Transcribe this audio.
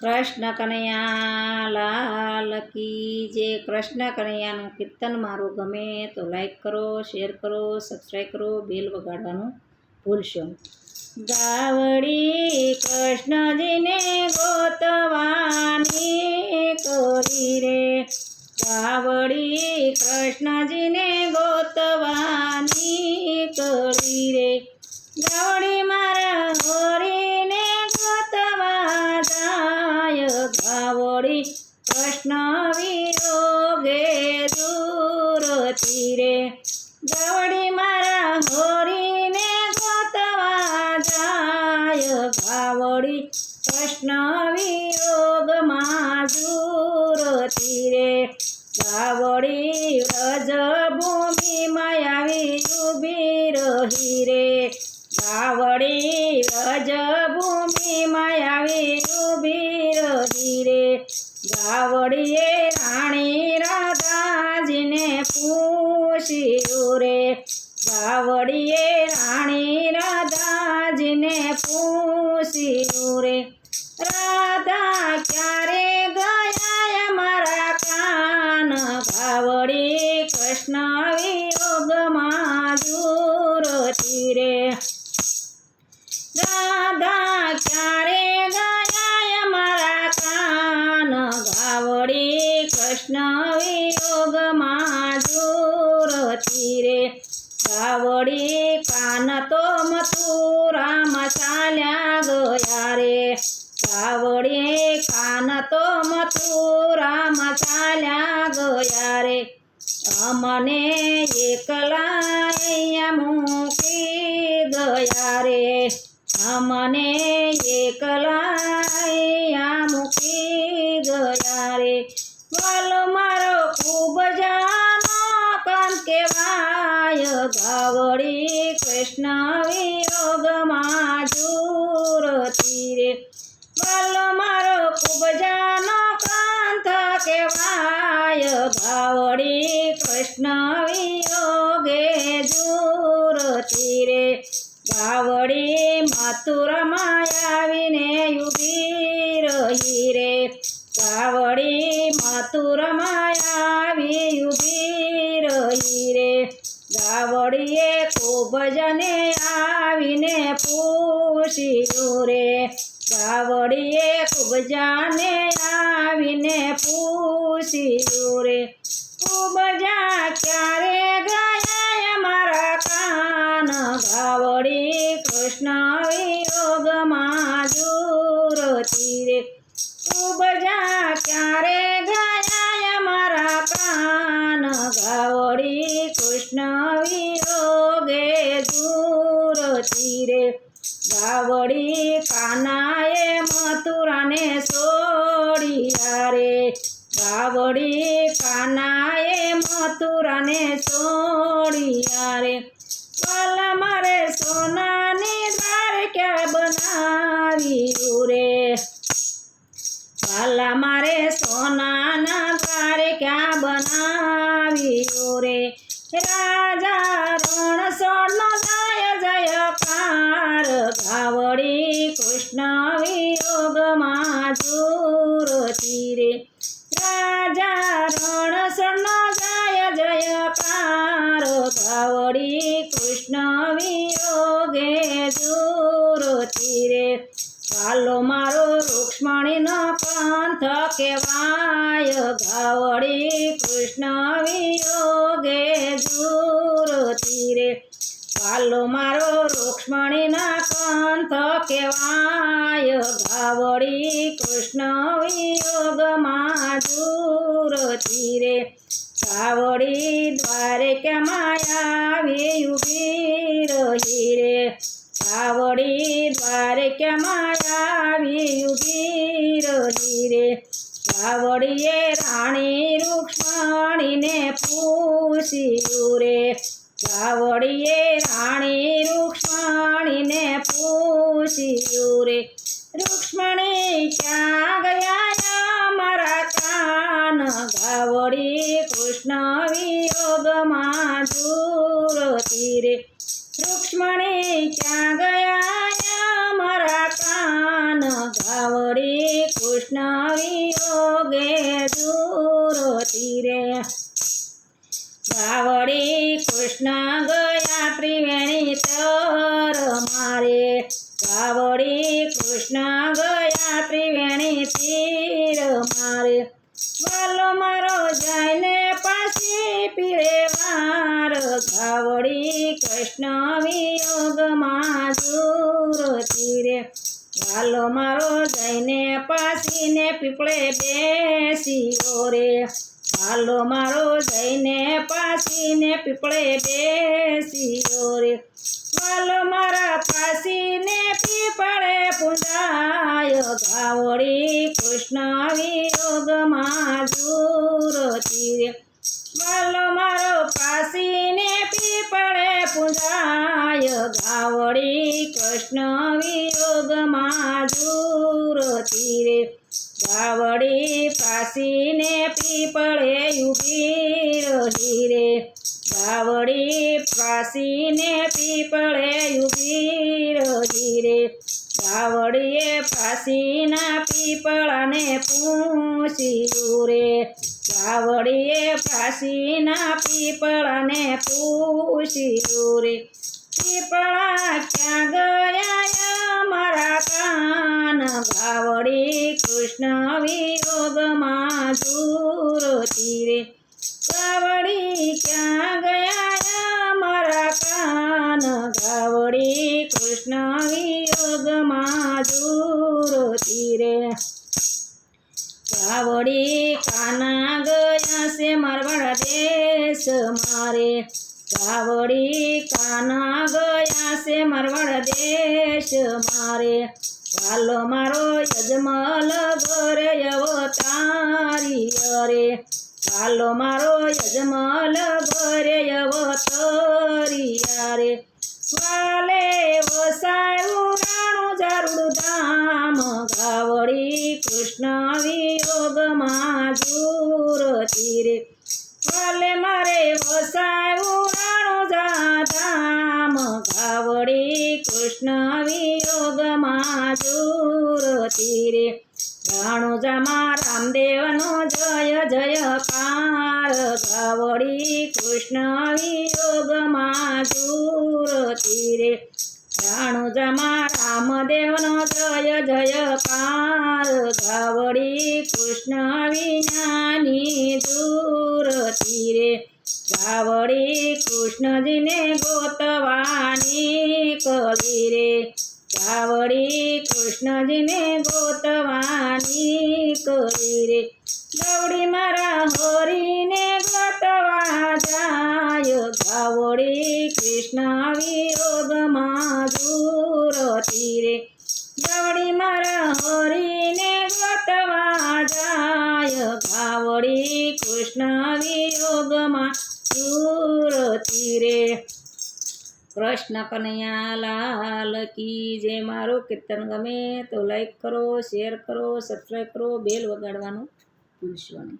કૃષ્ણ કનૈયા, લાલ કી જે કૃષ્ણ કનૈયાનું કીર્તન મારું ગમે તો લાઈક કરો શેર કરો સબસ્ક્રાઈબ કરો બેલ વગાડવાનું ભૂલશો. ગાવડી કૃષ્ણજીને ગોતવાની ગાવડી કૃષ્ણ વિયોગે દૂર તીરે. ગાવડી મારા હોરીને ગોતવા જાય ગાવડી. કૃષ્ણ વિયોગમાં દૂર તીરે. ગાવડી વ્રજ કૃષ્ણ વિયોગમાં દૂર તીરે રાધા ક્યારે ગયા મારા કાન? ગાવડી કૃષ્ણ વિયોગમાં દૂર તીરે ગાવડી અમને એકલા મૂકી ગયા રે. અમને એકલા મૂકી ગયા રે. વાલો મારો ખૂબ જાનો કામ કેવાય ગાવડી કૃષ્ણ વિયોગમાં દૂર રે. વાલો મારો ખૂબ જાનો કાંત કેવાય ગાવડી કૃષ્ણ વિયોગે દૂર તીરે. બાવડી મથુરમાં આવીને ઊભી રહી રે. ગાવડી મથુરમાં આવી ઊભી રહી રે. ગાવડીએ ખૂબ જને આવીને પૂછ્યું રે. ગાવડીએ ખૂબ જાને આવીને પૂછ્યું રે. ખૂબ જા કૃષ્ણ વિયોગમાં દૂર તીરે ખૂબ જા ક્યારે ગયા મારા કાન ગાવડી કૃષ્ણ વિયોગે દૂર તીરે ગાવડી કાનાએ મથુરાને છોડ્યા રે ગાવડી ગાવડી કૃષ્ણ વિયોગમાં દૂર તીરે રાજા રણ સોનો જય જયકાર ભાવડી કૃષ્ણ વિયોગે દૂર તીરે વાલો મારો રૂક્ષ્મણીનો પંથ કેવાય ગાવડી કૃષ્ણ દૂર વાલો મારો રૂક્ષ્મણીના કંથ કેવાય ગાવડી કૃષ્ણ વિયોગમાં દૂર કાવડી દ્વારે કે માયા ઊભી રહી રે. કાવડી દ્વારે કે માયા ઊભી રહી રે. કાવડીએ રાણી રૂક્ષ્મણીને પૂછ્યું રે. ગાવડીએ રાણી રૂક્ષ્મણીને પૂછ્યું રે, રૂક્ષ્મણી, ક્યાં ગયા મારા કાન? ગાવડી કૃષ્ણ વિયોગમાં દૂર રે, રૂક્ષ્મણી, ક્યાં ગયા મારા કાન? ગાવડી કૃષ્ણ વિયોગે દૂરતી તીરે ગાવડી કૃષ્ણ ગયા પ્રિવેણી તર મારે. વાવડી કૃષ્ણ ગયા ત્રિવેણી તીર મારે. વાલો મારો જઈને પાછી પીરે વાર. ગાવડી કૃષ્ણ વિયોગમાં દૂર તીરે. વાલો મારો જઈને પાસીને પીપળે બેસીઓ રે હાલો મારો જઈને પાસીને પીપળે બેસીઓ રે. વાલો મારા પાસીને પીપળે પૂંજાયો ગાવડી કૃષ્ણ વિયોગમાં દૂર રે. વાલો મારો પાસીને પીપળે ઊભી રહી રે ગાવડીએ પાસીના પીપળાને પૂછ્યું રે ગાવડીએ પાસીના પીપળાને પૂછ્યું રે પીપળા વિયોગમાં દૂર તીરે ગાવડી કાના ગયા છે મારવાડા દેશ મારે. કાવડી કાના ગયા છે મારવાડા દેશ મારે. વાલો મારો યજમલ ઘરે અવતારી અરે. વાલો મારો યજમલ ઘરે અવતારી અરે. વાલે વસાયું રાણું જારુડ ધામ, ગાવડી કૃષ્ણ વિયોગમાં દૂર તીરે. વાલે મારે વસાયું રાણું જાધામ ગાવડી કૃષ્ણ વિયોગમાં દૂર તીરે. રાણુજામાં રામદેવનો જય જયકાર, ગાવડી કૃષ્ણ દૂર તીરે રાણુજામાં રામદેવનો જય જયકાર ગાવડી કૃષ્ણ વિનાની દૂર તીરે. ગાવડી કૃષ્ણજીને ગોતવાની કલી રે ગાવડી કૃષ્ણજીને ગોતવાની કલી રે ગવડી મારા હોરીને ગોતવા જાય. ગાવડી કૃષ્ણ વિયોગમાં દૂર તીરે. ગવડી મારા હોરીને ગોતવા જાય. ગાવડી કૃષ્ણ વિયોગમાં દૂર તીરે. કૃષ્ણ કનૈયા લાલ કી જે મારું કીર્તન ગમે તો લાઈક કરો શેર કરો સબસ્ક્રાઈબ કરો બેલ વગાડવાનું ભૂલશો નહીં